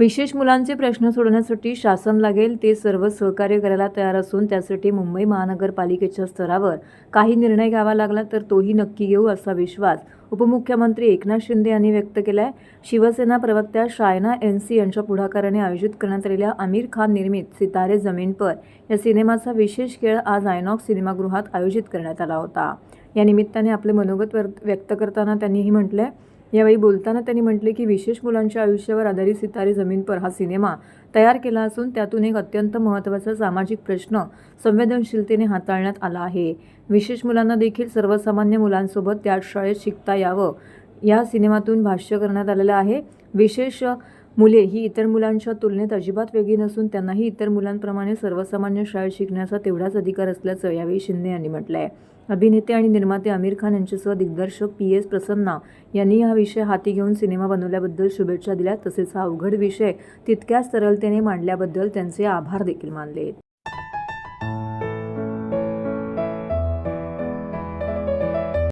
विशेष मुलांचे प्रश्न सोडवण्यासाठी शासन लागेल ते सर्व सहकार्य करायला तयार असून त्यासाठी मुंबई महानगरपालिकेच्या स्तरावर काही निर्णय घ्यावा लागला तर तोही नक्की घेऊ असा विश्वास उपमुख्यमंत्री एकनाथ शिंदे यांनी व्यक्त केला आहे शिवसेना प्रवक्त्या शायना एन सी यांच्या पुढाकाराने आयोजित करण्यात आलेल्या आमिर खान निर्मित सितारे जमीन पर या सिनेमाचा विशेष खेळ आज आयनॉक्स सिनेमागृहात आयोजित करण्यात आला होता. या निमित्ताने आपले मनोगत व्यक्त करताना त्यांनीही म्हटलं आहे यावेळी बोलताना त्यांनी म्हटले की विशेष मुलांच्या आयुष्यावर आधारित सितारे जमीन पर हा सिनेमा तयार केला असून त्यातून एक अत्यंत महत्त्वाचा सामाजिक प्रश्न संवेदनशीलतेने हाताळण्यात आला आहे. विशेष मुलांना देखील सर्वसामान्य मुलांसोबत त्याच शाळेत शिकता यावं या सिनेमातून भाष्य करण्यात आलेलं आहे. विशेष मुले ही इतर मुलांच्या तुलनेत अजिबात वेगळी नसून त्यांनाही इतर मुलांप्रमाणे सर्वसामान्य शाळेत शिकण्याचा तेवढाच अधिकार असल्याचं यावेळी शिंदे यांनी म्हटलं आहे अभिनेते आणि निर्माते आमिर खान यांच्यासह दिग्दर्शक पी एस प्रसन्ना यांनी हा विषय हाती घेऊन सिनेमा बनवल्याबद्दल शुभेच्छा दिल्या. तसेच हा अवघड विषय तितक्याच तरलतेने मांडल्याबद्दल त्यांचे आभार देखील मानले